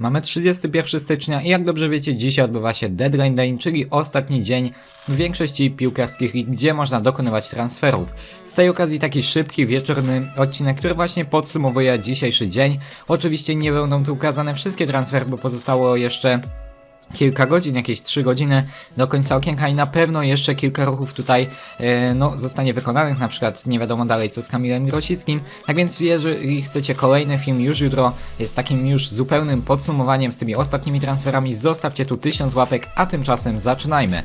Mamy 31 stycznia i jak dobrze wiecie, dzisiaj odbywa się Deadline Day, czyli ostatni dzień w większości piłkarskich lig, gdzie można dokonywać transferów. Z tej okazji taki szybki, wieczorny odcinek, który właśnie podsumowuje dzisiejszy dzień. Oczywiście nie będą tu ukazane wszystkie transfery, bo pozostało jeszcze kilka godzin, jakieś 3 godziny do końca okienka i na pewno jeszcze kilka ruchów tutaj e, no, zostanie wykonanych, na przykład nie wiadomo dalej co z Kamilem Grosickim. Tak więc jeżeli chcecie kolejny film już jutro z takim już zupełnym podsumowaniem z tymi ostatnimi transferami, zostawcie tu 1000 łapek, a tymczasem zaczynajmy.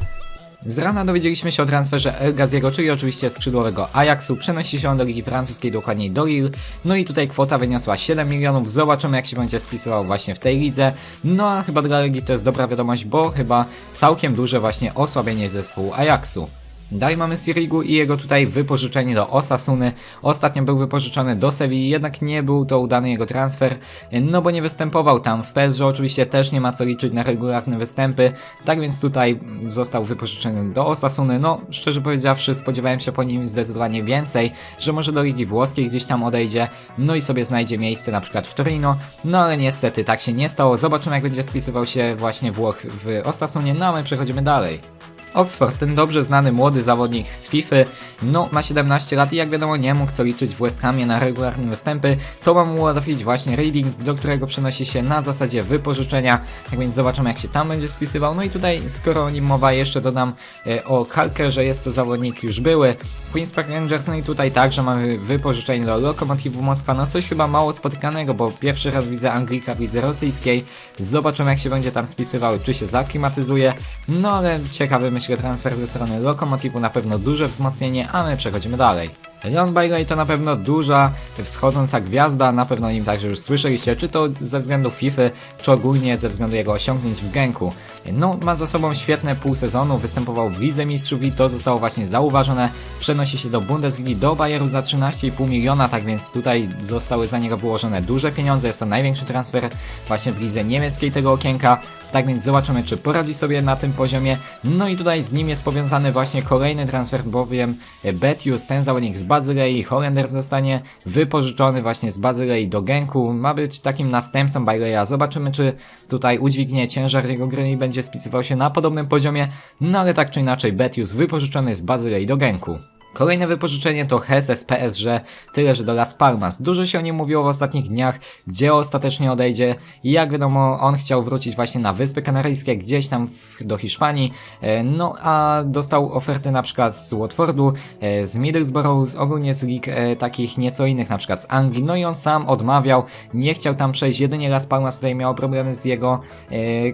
Z rana dowiedzieliśmy się o transferze El Gaziego, czyli oczywiście skrzydłowego Ajaxu. Przenosi się on do Ligi Francuskiej, dokładniej do Lille. No i tutaj kwota wyniosła 7 milionów. Zobaczymy jak się będzie spisywał właśnie w tej lidze. No a chyba dla Ligi to jest dobra wiadomość, bo chyba całkiem duże właśnie osłabienie zespołu Ajaxu. Dalej mamy Sirigu i jego tutaj wypożyczenie do Osasuny. Ostatnio był wypożyczony do Sewilli, jednak nie był to udany jego transfer, no bo nie występował tam. W PSG oczywiście też nie ma co liczyć na regularne występy, tak więc tutaj został wypożyczony do Osasuny. No, szczerze powiedziawszy, spodziewałem się po nim zdecydowanie więcej, że może do Ligi Włoskiej gdzieś tam odejdzie, no i sobie znajdzie miejsce na przykład w Torino, no ale niestety tak się nie stało. Zobaczymy jak będzie spisywał się właśnie Włoch w Osasunie, no a my przechodzimy dalej. Oxford, ten dobrze znany młody zawodnik z FIFA, no ma 17 lat i jak wiadomo nie mógł co liczyć w West Hamie na regularne występy, to ma mu ułatwić właśnie Reading, do którego przenosi się na zasadzie wypożyczenia, tak więc zobaczymy jak się tam będzie spisywał, no i tutaj skoro o nim mowa jeszcze dodam e, o Kalker, że jest to zawodnik już były, Queen's Park Rangers, no i tutaj także mamy wypożyczenie do Lokomotivu Moskwa, no coś chyba mało spotykanego, bo pierwszy raz widzę Anglika w lidze rosyjskiej, zobaczymy jak się będzie tam spisywał, czy się zaklimatyzuje, no ale ciekawy myślę transfer ze strony Lokomotivu, na pewno duże wzmocnienie, a my przechodzimy dalej. Leon Bailey to na pewno duża, wschodząca gwiazda, na pewno o nim także już słyszeliście, czy to ze względu FIFA, czy ogólnie ze względu jego osiągnięć w Genku. No, ma za sobą świetne pół sezonu, występował w Lidze Mistrzów i to zostało właśnie zauważone. Przenosi się do Bundesligi, do Bayeru za 13,5 miliona, tak więc tutaj zostały za niego wyłożone duże pieniądze, jest to największy transfer właśnie w lidze niemieckiej tego okienka. Tak więc zobaczymy, czy poradzi sobie na tym poziomie. No i tutaj z nim jest powiązany właśnie kolejny transfer, bowiem Betius, ten zawodnik z Bazylei, Holender zostanie wypożyczony właśnie z Bazylei do Genku. Ma być takim następcą Baileya. Zobaczymy, czy tutaj udźwignie ciężar jego gry i będzie spisywał się na podobnym poziomie. No ale tak czy inaczej, Betius wypożyczony z Bazylei do Genku. Kolejne wypożyczenie to Hesse z PSG, tyle że do Las Palmas. Dużo się o nim mówiło w ostatnich dniach, gdzie ostatecznie odejdzie i jak wiadomo on chciał wrócić właśnie na Wyspy Kanaryjskie, gdzieś tam w, do Hiszpanii, e, no a dostał oferty na przykład z Watfordu, e, z Middlesbrough, z ogólnie z lig e, takich nieco innych, na przykład z Anglii, no i on sam odmawiał, nie chciał tam przejść, jedynie Las Palmas tutaj miał problemy z jego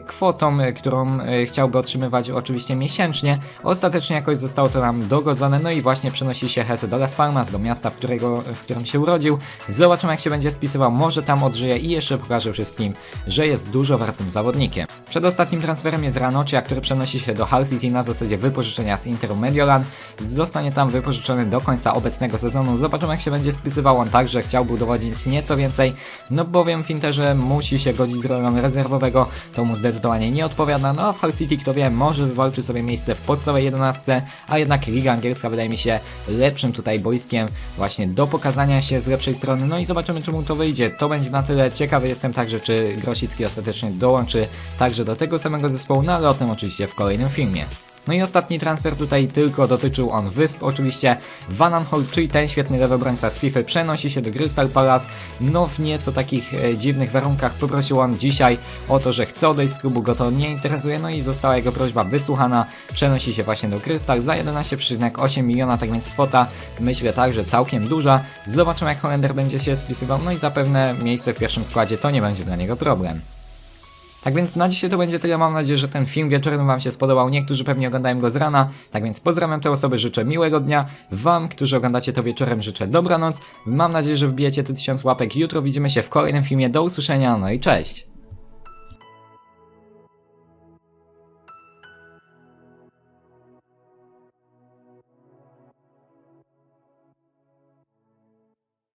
kwotą, którą chciałby otrzymywać oczywiście miesięcznie. Ostatecznie jakoś zostało to nam dogodzone, no i właśnie przenosi się Hesse do Las Palmas, do miasta, w, którego, w którym się urodził. Zobaczymy jak się będzie spisywał, może tam odżyje i jeszcze pokaże wszystkim, że jest dużo wartym zawodnikiem. Przedostatnim transferem jest Ranocchia, który przenosi się do Hull City na zasadzie wypożyczenia z Interu Mediolan. Zostanie tam wypożyczony do końca obecnego sezonu. Zobaczymy jak się będzie spisywał on także chciałby udowodnić nieco więcej, no bowiem w Interze musi się godzić z rolą rezerwowego, to mu zdecydowanie nie odpowiada, no a w Hull City kto wie, może wywalczy sobie miejsce w podstawowej 11, a jednak Liga Angielska wydaje mi się lepszym tutaj boiskiem właśnie do pokazania się z lepszej strony, no i zobaczymy czy mu to wyjdzie. To będzie na tyle. Ciekawy jestem także czy Grosicki ostatecznie dołączy także do tego samego zespołu, no ale o tym oczywiście w kolejnym filmie. No i ostatni transfer tutaj tylko dotyczył on wysp, oczywiście. Van Aanholt, czyli ten świetny lewy obrońca z FIFA przenosi się do Crystal Palace, no w nieco takich e, dziwnych warunkach poprosił on dzisiaj o to, że chce odejść z klubu, go to nie interesuje, no i została jego prośba wysłuchana, przenosi się właśnie do Crystal za 11,8 miliona, tak więc kwota myślę także całkiem duża, zobaczymy jak Holender będzie się spisywał, no i zapewne miejsce w pierwszym składzie to nie będzie dla niego problem. Tak więc na dzisiaj to będzie tyle. Mam nadzieję, że ten film wieczorem Wam się spodobał. Niektórzy pewnie oglądają go z rana. Tak więc pozdrawiam te osoby, życzę miłego dnia. Wam, którzy oglądacie to wieczorem, życzę dobranoc. Mam nadzieję, że wbijecie te tysiąc łapek. Jutro widzimy się w kolejnym filmie. Do usłyszenia, no i cześć!